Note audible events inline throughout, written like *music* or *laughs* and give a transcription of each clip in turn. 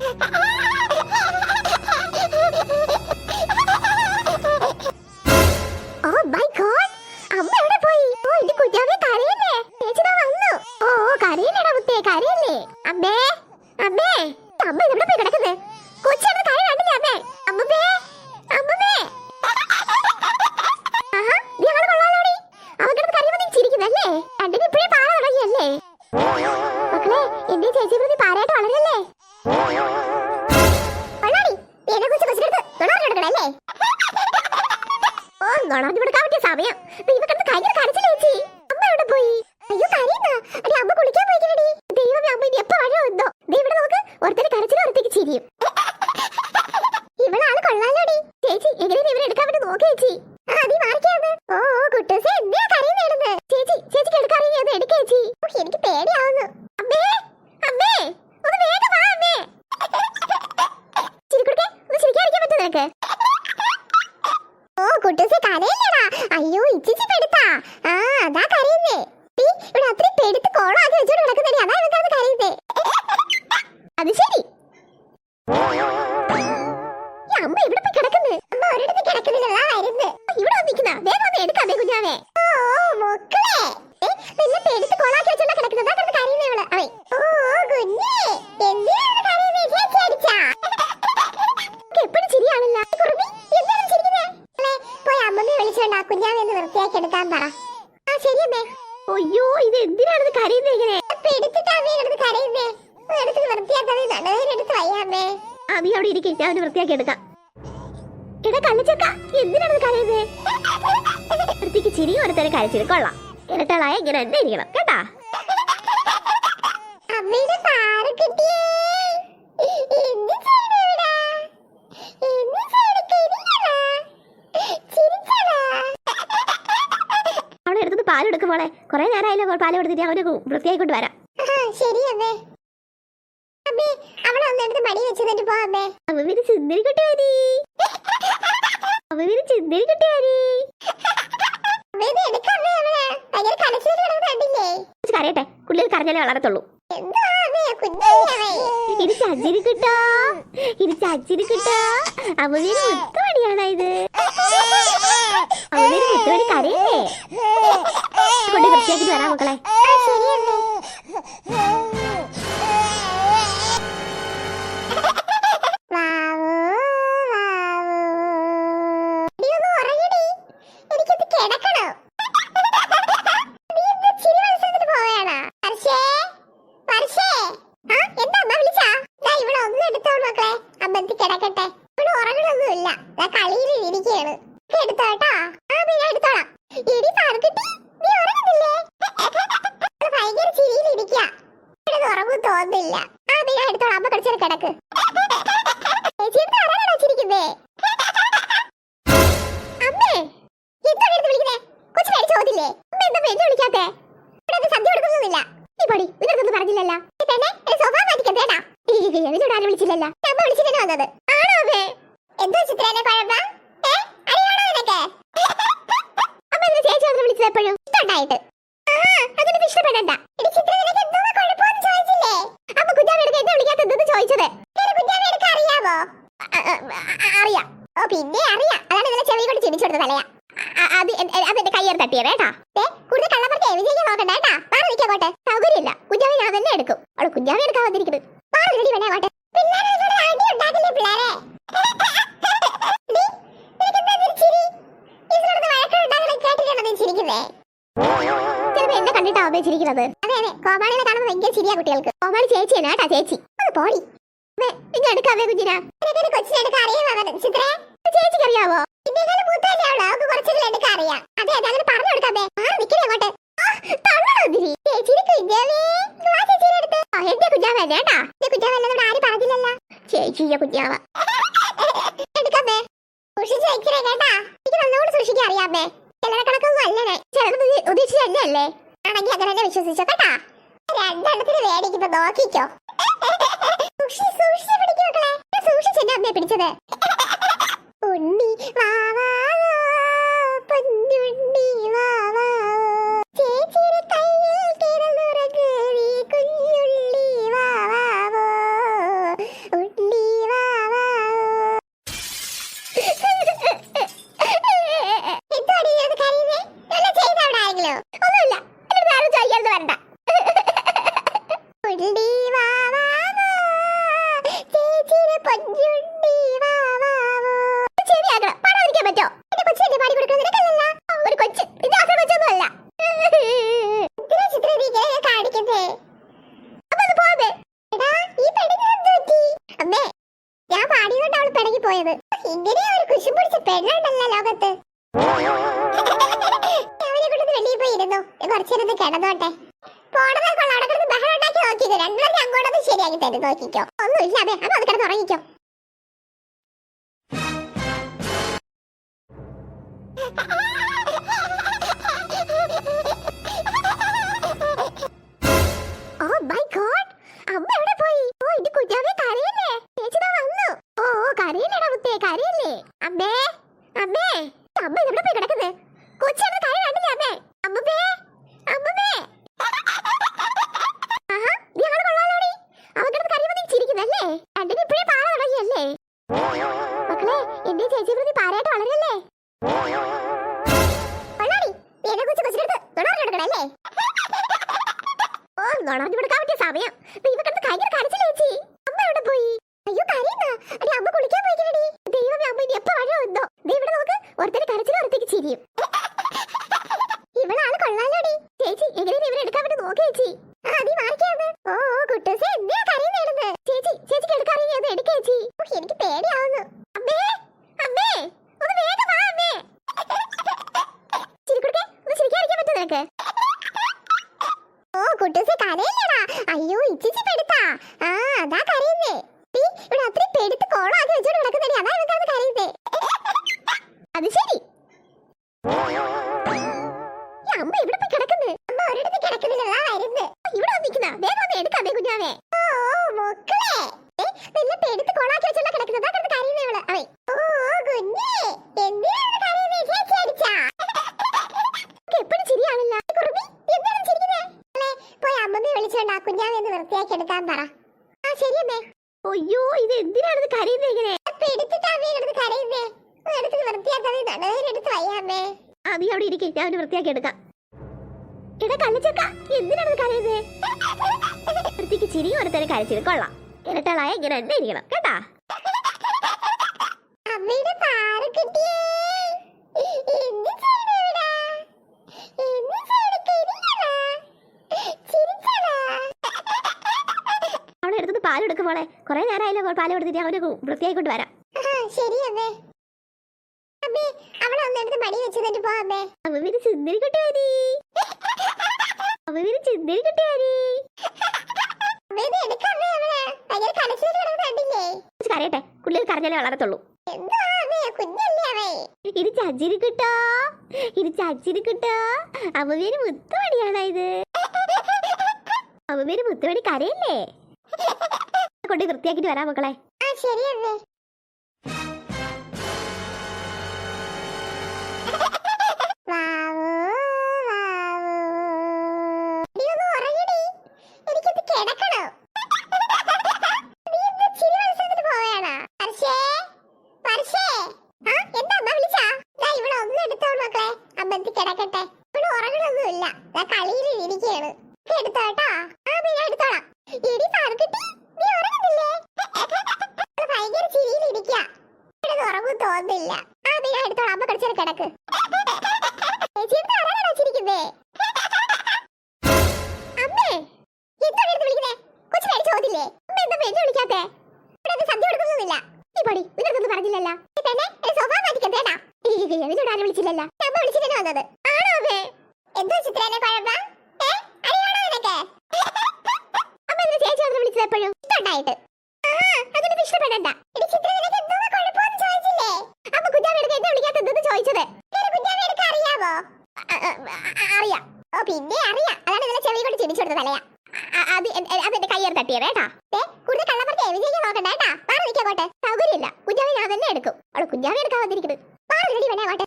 Ah! *laughs* ഒരുത്തര് കരച്ചിലും ഒരുത്തേക്ക് ചിരിയും. ഇവളാണ് കൊള്ളാലോടി. ചേച്ചി എങ്ങനെയാണ് ഇവരെ എടുക്കാൻ വേണ്ടി നോക്കി ചേച്ചി. ആ ഓ കുട്ടൂസേ നേടുന്നത് ചേച്ചി ചേച്ചി എനിക്ക് വേഗം വാ ഓ കുട്ടൂസെ കരയില്ലടാ അയ്യോ ഇച്ചിച്ചി പെടുത്താ അവന് വൃത്തിയാക്കി എടുക്കാം. എടാ കണ്ണിച്ചക്ക എന്തിനാണ് കരയുന്നത് വൃത്തിക്ക് ചിരി ഓരോരുത്തരെ കരച്ചിട്ട് കൊള്ളാം. ഇരട്ടളായ ഇങ്ങനെ തന്നെ ഇരിക്കണം കേട്ടാ? പാലെടുക്കുമ്പോളെ കാറ്? എടുത്തത് പാൽ കൊടുത്തിട്ട് അവന് വൃത്തിയായിക്കൊണ്ട് വരാം. ശരി അമ്മേ. അമ്മേ അവളെ ഒന്ന് എടുത്ത് മടി വെച്ചിട്ട് പോ അമ്മേ. അമ്മ പിന്നെ കുട്ടി മതി അമ്മ പിന്നെ ചിന്തിരി കുട്ടി മതി കരയട്ടെ കുള്ളിൽ കരഞ്ഞാലേ വളരത്തുള്ളൂ. ഇത് ചഞ്ചിരി കിട്ടോ. ഇത് ചഞ്ചിരി കിട്ടോ. അമ്മവീര് മുത്തുമണിയാണോ ഇത്? അമ്മവീര് മുത്തുമണി കരയല്ലേ കൊണ്ട് വൃത്തിയാക്കിട്ട് വരാം മക്കളെ. Flower. ചേച്ചി എന്താ ആരാണോ ചിരിക്കുന്നേ? അമ്മേ എന്താ എടുത്ത് വിളിക്കുന്നേ? കൊച്ചു പേടിച്ച് പോകത്തില്ലേ അമ്മ എന്താ പേര് വിളിക്കാത്തെ? ഇവിടെ ഒന്നും സദ്യ കൊടുക്കുന്നൊന്നുമില്ല നീ പൊടി നിനക്കൊന്നും പറഞ്ഞില്ലല്ലോ. തന്നെ എന്റെ സ്വഭാവം മാറ്റിക്കാൻ തേടാ എന്നോട് ആരും വിളിച്ചില്ലല്ലോ. അമ്മ വിളിച്ചിട്ടാണ് വന്നത്. ആണോ അമ്മേ? എന്തോ ചിത്രേനെ കുഴപ്പ ഏ അറിയാണോ നിനക്ക്? അമ്മ ഇതിന് ചേച്ചി വന്ന് വിളിച്ചത് എപ്പോഴും? ഇഷ്ടമുണ്ടായിട്ട് ആ അതിന് ഇഷ്ടപ്പെടണ്ട എടി ചിത്ര നിനക്ക് എന്തോ കുഴപ്പമെന്ന് ചോദിച്ചില്ലേ അമ്മ കുഞ്ഞാമെടുക്ക് എന്നെ വിളിക്കാത്ത എന്തെന്ന് ചോദിച്ചത് കുഞ്ഞാമെടുക്ക് അറിയാമോ അ- അ- അ- അറിയാം ഓ പിന്നെ അറിയാം. അതാണ് ഇന്നലെ ചെവി കൊണ്ട് ചിന്തിച്ചെടുത്ത തലയാ. അത് അത് എന്റെ കയ്യേറി തട്ടിയത് കേട്ടാ. കൂടുതൽ കള്ള പറഞ്ഞ വിജയിക്കാൻ നോക്കണ്ട കേട്ടാ. മാറി നിൽക്കാൻ പോട്ടെ സൗകര്യമില്ല. കുഞ്ഞാവി ഞാൻ തന്നെ എടുക്കും. അവിടെ കുഞ്ഞാവി എടുക്കാൻ വന്നിരിക്കുന്നത് മാറി റെഡി വേണേ നീ ചിരിക്കുന്നത്? അതെ അതെ. കോമാളിനെ കാണുമ്പോൾ ഭയങ്കര കുട്ടികൾക്ക്. കോമാളി ചേച്ചിയാണ് കേട്ടാ ചേച്ചി. അത് പോടി. ഇങ്ങ് എടുക്കാവേ കുഞ്ഞിനാ. കൊച്ചിനെടുക്കാൻ അറിയാമോ ചിത്രേ. ചേച്ചിക്ക് അറിയാവോ അറിയാം. അതെ അതെ അങ്ങനെ പറഞ്ഞു കൊടുക്കാമേ ആ നിൽക്കണേ അങ്ങോട്ട്. ആ, തള്ളണോ ഇതിരി ചേച്ചിയുടെ കുഞ്ഞാവേ. വാ ചേച്ചിയുടെ അടുത്ത്. ആ, എന്റെ കുഞ്ഞാവ വേണ്ടാ എന്റെ കുഞ്ഞാവല്ലെന്ന് ആരും പറഞ്ഞില്ലല്ലോ. ചേച്ചിയ കുഞ്ഞാവ. എടുക്കാമേ സൂക്ഷിച്ച് വെക്കണേ കേട്ടാ. എനിക്ക് നല്ലോണം സൂക്ഷിക്കാൻ അറിയാമേ ചിലരെ കണക്കൊന്നും അല്ലേ ചിലത് ഉദ്ദേശിച്ച ആണെങ്കിൽ അങ്ങനെ വിശ്വസിച്ചോ കേട്ടാ. രണ്ടെണ്ണത്തിന് മേടിക്കുമ്പോ നോക്കിക്കോ. സൂക്ഷിച്ച് സൂക്ഷിച്ച് പിടിക്കും മക്കളെ. സൂക്ഷിച്ച് എന്നെ അമ്മയെ പിടിച്ചത്. പോയത്. ഇങ്ങനെ ഒരു കുശും പിടിച്ച പെണ്ണുണ്ടല്ലോ ലോകത്ത്. അവനെ കൊണ്ടത് വെളിയിൽ പോയി ഇരുന്നു കുറച്ചിരുന്ന് കിടന്നോട്ടെ. പോണതേ കൊള്ളാം അവിടെ കിടന്ന് ബഹളം ഉണ്ടാക്കി നോക്കിക്കോ. രണ്ടുപേരും അങ്ങോട്ടൊന്ന് ശരിയാക്കി തരും. നോക്കിക്കോ. ഒന്നുമില്ല അതെ. അപ്പൊ അത് കിടന്ന് ഉറങ്ങിക്കോ. കുട്ടൂസേ എടുക്കാൻ പറ. ആ ശരിയമ്മേ അയ്യോ ഇത് എന്തിനാണ് കരയുന്നത് ഇങ്ങനെ? ആ അവിടെ ഇരിക്കേ. ഞാൻ എടുക്കാം. എടാ കല്ലിച്ചക്ക എന്തിനാണ് കരയുന്നത് വൃത്തിക്ക് ചിരി ഒരുത്തരം കരച്ചിൽ കൊള്ളാം. ഇരട്ടളായ ഇങ്ങനെ തന്നെ ഇരിക്കണം. കേട്ടാ അമ്മയുടെ പാറക്കുട്ടിയേ എന്ത് ചെയ്യണു ഇവിടെ എന്ത് ചെയ്യണു കരിയണോ ചിരിച്ചണോ അവിടെ എടുത്തത് പാൽ എടുക്കും മോളെ കുറെ നേരമായില്ല പാൽ കൊടുത്തിട്ട് അവന് വൃത്തിയായിക്കൊണ്ട് വരാം. ശരി അമ്മേ. അമ്മേ അവളെ പോ അമ്മേ. ചിന്തിരി കുട്ടി വരി ചിന്തിരി കുട്ടി വരി കരയട്ടെ കുള്ളിൽ കരഞ്ഞാലേ വളരത്തുള്ളൂ. ഇത് ചജിരി കിട്ടോ? ഇത് ചജിരി കിട്ടോ? അവന് മുത്തുമണിയാണോ ഇത്? അവന് മുത്തുമണി കരയല്ലേ? കൊണ്ട് വൃത്തിയാക്കിട്ട് വരാം മക്കളെ. ആ ശരി ചേച്ചി ഇഷ്ടമുണ്ടായിട്ട് അതിനൊന്നും ഇഷ്ടപ്പെടണ്ട. അമ്മ കുഞ്ഞാവെടുക്ക് എന്നെ വിളിക്കാത്തത്? ചോദിച്ചത്. കുഞ്ഞാവെടുക്ക് അറിയാമോ അ- അ- അ- അറിയാം. ഓ പിന്നെ അറിയാം. അതാണ് ഇന്നലെ ചെവി കൊണ്ട് ചിരിച്ചു കൊടുത്ത തലയാ അത് അതെന്റെ കയ്യേറി തട്ടിയത് കേട്ടാ. കൂടുതൽ കള്ളപ്പറക്കെ വിജയിക്കാൻ നോക്കണ്ട കേട്ടാ. മാറി പോട്ടെ സൗകര്യമില്ല. കുഞ്ഞാമി ഞാൻ തന്നെ എടുക്കും. അവൾ കുഞ്ഞാമി എടുക്കാൻ വന്നിരിക്കുന്നത് മാറി വേണേ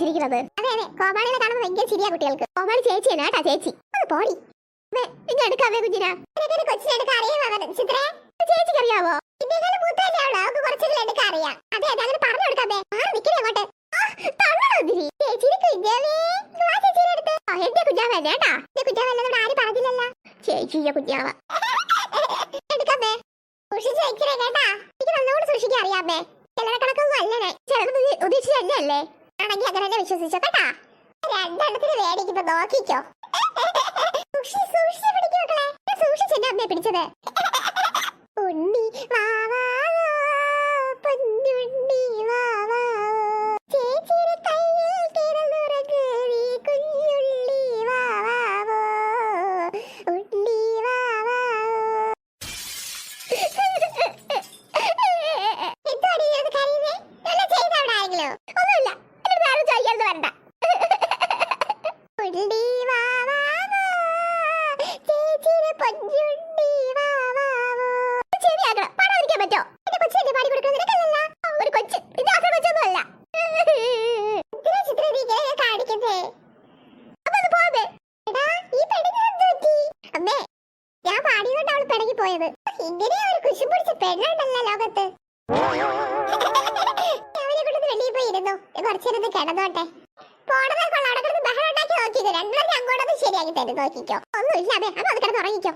ചിരിക്കുന്നത് അതെ അതെ. കോമാളിനെ കാണുമ്പോൾ ഭയങ്കര ചിരിയാ കുട്ടികൾക്ക്. കോമാളി ചേച്ചി എന്നാ കേട്ടാ ചേച്ചി. ഒന്ന് പോടി. നിങ്ങൾ എടുക്കാവേ കുഞ്ഞിനാ. കൊച്ചിനെടുക്കാൻ അറിയാമോ ചിത്രേ ചേച്ചിക്ക് അറിയാവോ? അറിയാം. അതെ അതെ. അങ്ങനെ പറഞ്ഞു കൊടുക്കാതെ ആ നിൽക്കണേ അങ്ങോട്ട് ചേച്ചിയ കുഞ്ഞാവ. എടുക്കാമേ സൂക്ഷിച്ച് വെക്കണേ കേട്ടാ. എനിക്ക് നല്ലോണം സൂക്ഷിക്കാൻ അറിയാമേ ചിലരെ കണക്കൊന്നും അല്ലേ ചിലത് ഉദ്ദേശിച്ചല്ലേ ആണെങ്കിൽ അങ്ങനെ തന്നെ വിശ്വസിച്ചോ കേട്ടാ. രണ്ടെണ്ണത്തിന് മേടിക്കുമ്പോ നോക്കിക്കോ. സൂക്ഷിച്ച് സൂക്ഷിച്ച് പിടിക്കും മക്കളെ. ഞാൻ സൂക്ഷിച്ചെന്നെ അമ്മയെ പിടിച്ചത്. ഉണ്ണി വാവാവോ പോയത്. ഇങ്ങനെ ഒരു കുശു പിടിച്ച പെണ്ണുണ്ടല്ല ലോകത്ത്. അവനെ കൊണ്ടൊന്ന് വെളിയിൽ പോയി ഇരുന്നു. കുറച്ചേരൊന്ന് കിടന്നോട്ടെ. പോണത് കൊള്ളാടെ കിടന്ന് ബഹളം ഉണ്ടാക്കി നോക്കിയത് രണ്ടുപേരും അങ്ങോട്ടൊന്ന് ശരിയാക്കി തരും നോക്കിക്കോ. ഒന്നുമില്ല. അതെ അത് അത് കിടന്ന് ഉറങ്ങിക്കോ.